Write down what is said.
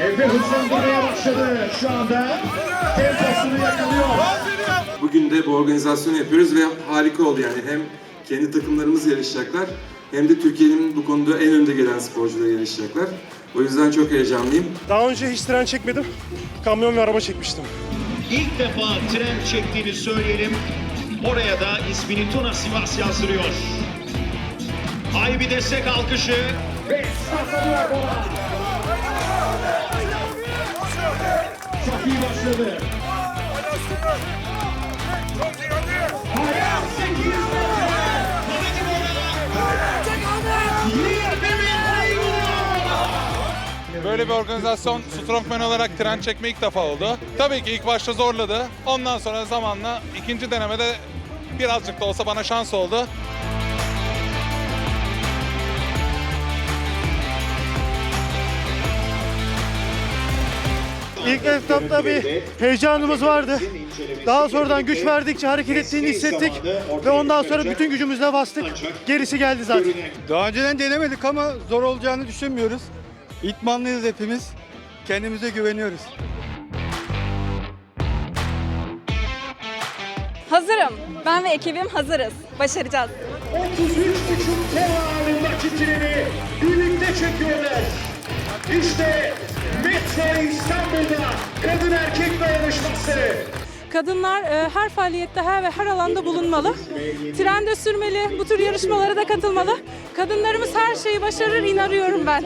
Efe hızlandırmaya başladı şu anda. Temposunu yakalıyor. Bugün de bu organizasyonu yapıyoruz ve harika oldu yani. Hem kendi takımlarımız yarışacaklar hem de Türkiye'nin bu konuda en önde gelen sporcuları yarışacaklar. O yüzden çok heyecanlıyım. Daha önce hiç tren çekmedim. Kamyon ve araba çekmiştim. İlk defa tren çektiğini söyleyelim. Oraya da ismini Tuna Sivas yazdırıyor. Hay bir destek alkışı. Ve saklanıyor. Çok iyi başladı. Böyle bir organizasyon strongman olarak tren çekme ilk defa oldu. Tabii ki ilk başta zorladı. Ondan sonra zamanla ikinci denemede birazcık da olsa bana şans oldu. İlk etapta bir heyecanımız vardı. Daha sonradan güç verdikçe hareket ettiğini hissettik ve ondan sonra bütün gücümüzle bastık. Gerisi geldi zaten. Daha önceden denemedik ama zor olacağını düşünmüyoruz. İtmanlıyız hepimiz. Kendimize güveniyoruz. Hazırım. Ben ve ekibim hazırız. Başaracağız. 33,5 ton ağırlığında çiftçileri birlikte çekiyorlar. İşte Metro İstanbul'da kadın erkek dayanışması. Kadınlar e, her faaliyette her ve her alanda bulunmalı. Trende sürmeli, bu tür yarışmalara da katılmalı. Kadınlarımız her şeyi başarır inanıyorum ben.